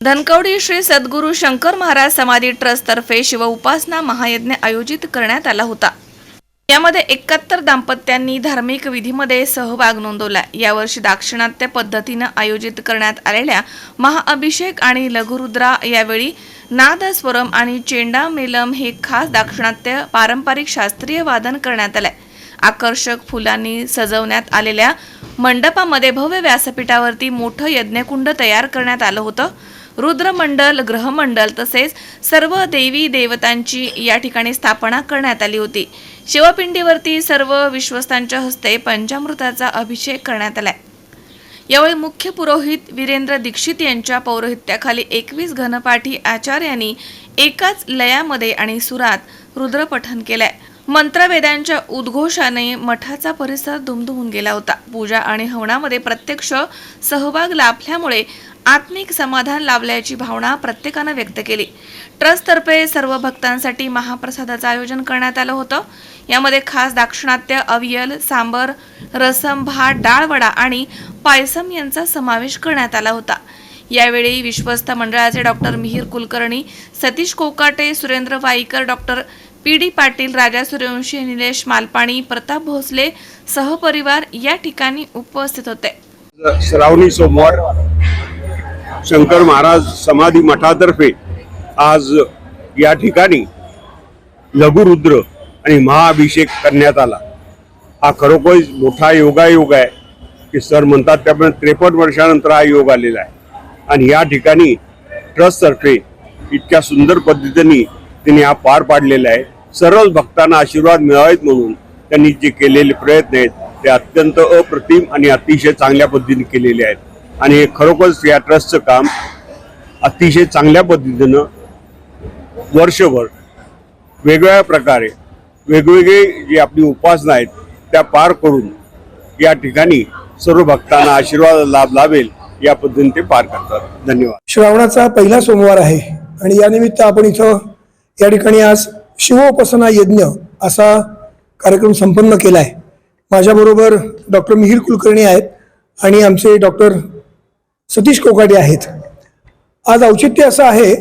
धनकवडी श्री सद्गुरू शंकर महाराज समाधी ट्रस्ट तर्फे शिव उपासना महायज्ञ आयोजित करण्यात आला होता. यामध्ये एकाहत्तर दाम्पत्यांनी धार्मिक विधीमध्ये सहभाग नोंदवला. यावर्षी दाक्षिणात्य पद्धतीनं आयोजित करण्यात आलेल्या महाअभिषेक आणि लघुरुद्रा यावेळी नादस्वरम आणि चेंडा मेलम हे खास दाक्षिणात्य पारंपरिक शास्त्रीय वादन करण्यात आलंय. आकर्षक फुलांनी सजवण्यात आलेल्या मंडपामध्ये भव्य व्यासपीठावरती मोठं यज्ञकुंड तयार करण्यात आलं होतं. रुद्रमंडल ग्रहमंडल तसेच सर्व देवी देवतांची या ठिकाणी स्थापना करण्यात आली होती. शिवपिंडीवरती सर्व विश्वस्तांच्या हस्ते पंचामृताचा अभिषेक करण्यात आलाय. यावेळी मुख्य पुरोहित वीरेंद्र दीक्षित यांच्या पौरोहित्याखाली एकवीस घनपाठी आचार्यांनी एकाच लयामध्ये आणि सुरात रुद्रपठन केलंय. मंत्रवेदांच्या उद्घोषाने मठाचा परिसर दुमदुमून गेला होता. पूजा आणि हवनामध्ये प्रत्यक्ष सहभाग लाभल्यामुळे आत्मिक समाधान लाभल्याची भावना प्रत्येकानं व्यक्त केली. ट्रस्टतर्फे सर्व भक्तांसाठी महाप्रसादाचं आयोजन करण्यात आलं होतं. यामध्ये खास दाक्षिणात्य अवियल सांबर रसम भात डाळवडा आणि पायसम यांचा समावेश करण्यात आला होता. यावेळी विश्वस्त मंडळाचे doctor Mihir Kulkarni Satish Kokate Surendra Waikar doctor P. D. Patil Raja Suryavanshi Nilesh Malpani Pratap Bhosale सहपरिवार या ठिकाणी उपस्थित होते. श्रावणी सोमवार शंकर महाराज समाधी मठातर्फे आज या ठिकाणी लघुरुद्र आणि महाअभिषेक करण्यात आला. हा खरोखर मोठा योगायोग आहे की सर म्हणतात त्यामुळे त्रेपन्न वर्षानंतर हा योग आलेला आहे. आणि या ठिकाणी ट्रस्टतर्फे इतक्या सुंदर पद्धतीने त्यांनी हा पार पाडलेला आहे. सर्वच भक्तांना आशीर्वाद मिळावेत म्हणून त्यांनी जे केलेले प्रयत्न आहेत ते अत्यंत अप्रतिम आणि अतिशय चांगल्या पद्धतीने केलेले आहेत. आणि खरोखरच या ट्रस्टचं काम अतिशय चांगल्या पद्धतीनं वर्षभर वेगवेगळ्या प्रकारे वेगवेगळे जी आपली उपासना आहेत त्या पार करून या ठिकाणी सर्व भक्तांना आशीर्वाद लाभ लाभेल या पद्धतीने ते पार करतात. धन्यवाद. श्रावणाचा पहिला सोमवार आहे आणि या निमित्त आपण इथं या ठिकाणी आज शिवोपासना यज्ञ असा कार्यक्रम संपन्न केला आहे माझ्याबरोबर डॉक्टर मिहीर कुलकर्णी आहेत आणि आमचे डॉक्टर सतीश कोकाटे आहेत. आज औचित्य असं आहे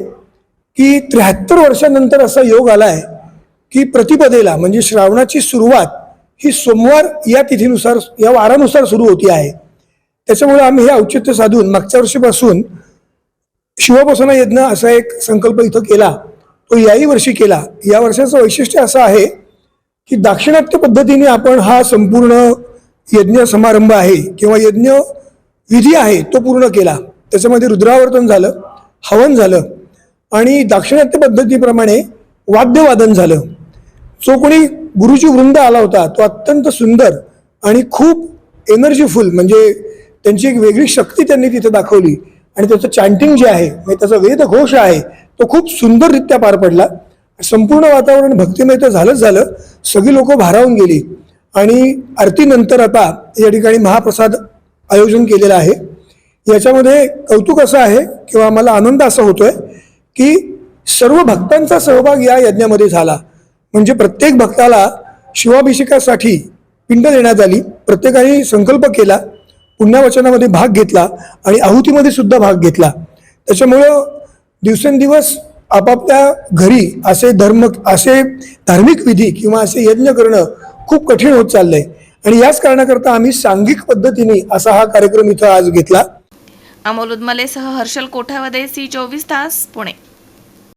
की त्र्याहत्तर वर्षानंतर असा योग आला आहे की प्रतिपदेला म्हणजे श्रावणाची सुरुवात ही सोमवार या तिथीनुसार या वारानुसार सुरू होती आहे. त्याच्यामुळे आम्ही हे औचित्य साधून मागच्या वर्षीपासून शिवोपासना यज्ञ असा एक संकल्प इथं केला तो याही वर्षी केला. या वर्षाचं वैशिष्ट्य असं आहे की दाक्षिणात्य पद्धतीने आपण हा संपूर्ण यज्ञ समारंभ आहे किंवा यज्ञ विधी आहे तो पूर्ण केला. त्याच्यामध्ये रुद्रावर्तन झालं हवन झालं आणि दाक्षिणात्य पद्धतीप्रमाणे वाद्यवादन झालं. जो कोणी गुरुजी वृंद आला होता तो अत्यंत सुंदर आणि खूप एनर्जीफुल म्हणजे त्यांची एक वेगळी शक्ती त्यांनी तिथे दाखवली. आणि त्याचं चॅन्टिंग जे आहे म्हणजे त्याचा वेदघोष आहे तो खूप सुंदररित्या पार पडला. संपूर्ण वातावरण भक्तिमय तर झालंच झालं. सगळी लोक भारावून गेली. आणि आरतीनंतर आता या ठिकाणी महाप्रसाद आयोजन केलेलं आहे. याच्यामध्ये कौतुक असं आहे किंवा आम्हाला आनंद असा आहे की सर्व भक्तांचा सहभाग या यज्ञामध्ये झाला. म्हणजे प्रत्येक भक्ताला शिवाभिषेकासाठी पिंड देण्यात आली. प्रत्येकाने संकल्प केला. पुण्यावचनामध्ये भाग घेतला आणि आहुतीमध्ये सुद्धा भाग घेतला. त्याच्यामुळं दिवसेंदिवस आपापल्या घरी असे धर्म असे धार्मिक विधी किंवा असे यज्ञ करणं खूप कठीण होत चाललं आहे आणि याच कारणाकरता आम्ही सांघिक पद्धतीने असा हा कार्यक्रम इथं आज घेतला. अमोल उदमलेसह हर्षल कोठावदे सी चोवीस तास पुणे.